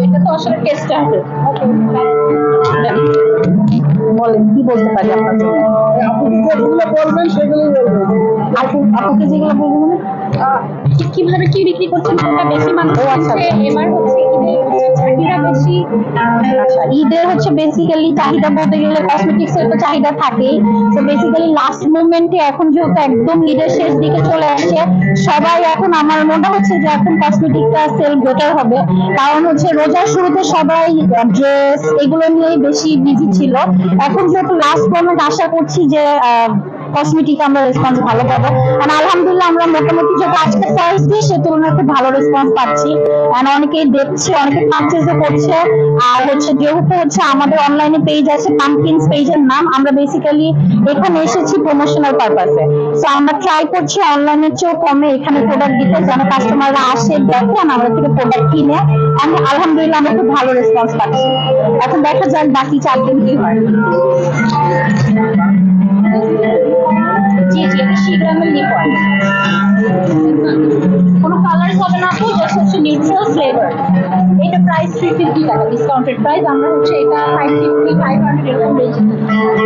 এটা তো আসলে টেস্ট আছে বলেন কি বলতে পারি আপনার জন্য? যেগুলো বলবেন সেগুলোই বলবেন। যেগুলো বলব মানে কীভাবে কি বিক্রি করছেন কোনটা বেশি মানুষ ও, আচ্ছা, হচ্ছে আচ্ছা। এবার হচ্ছে আচ্ছা ঈদের হচ্ছে বেসিক্যালি চাহিদা বলতে গেলে কসমেটিক্স এর তো চাহিদা থাকেই। তো বেসিক্যালি লাস্ট মোমেন্টে এখন যেহেতু একদম ঈদের শেষ দিকে চলে আসে, সবাই এখন আমার মনে হচ্ছে যে এখন কসমেটিকটা সেল বেটার হবে। কারণ হচ্ছে রোজার শুরুতে সবাই ড্রেস এগুলো নিয়েই বেশি বিজি ছিল। এখন যেহেতু লাস্ট মোমেন্ট আশা করছি যে কসমেটিক আমরা রেসপন্স ভালো পাবো। আর আলহামদুলিল্লাহ আমরা মোটামুটি যেহেতু আজকে ফার্স্ট ডে সে তুলনায় খুব ভালো রেসপন্স পাচ্ছি। আর অনেকেই দেখছে, অনেকে পারচেজও করছে। আর হচ্ছে যেহেতু হচ্ছে আমাদের অনলাইনে পেজ আছে পাম্পকিনস পেজের নাম, আমরা বেসিক্যালি এখানে এসেছি প্রমোশনাল পারপাসে সো আমরা ট্রাই করছি অনলাইনের চেয়েও কমে এখানে প্রোডাক্ট দিতে, যেন কাস্টমাররা আসে, দেখে, আর আমরা থেকে প্রোডাক্ট কিনে। আমি আলহামদুলিল্লাহ আমরা খুব ভালো রেসপন্স পাচ্ছি। এখন দেখা যাক বাকি চার দিন কি হয়। কোনো কালার হবে না তো জাস্ট হচ্ছে নিউট্রাল ফ্লেভার এটা প্রাইস থ্রি ফিফটি টাকা ডিসকাউন্টেড প্রাইস আমরা হচ্ছে এটা ফাইভ ফিফটি ফাইভ হান্ড্রেড এরকম রেঞ্জে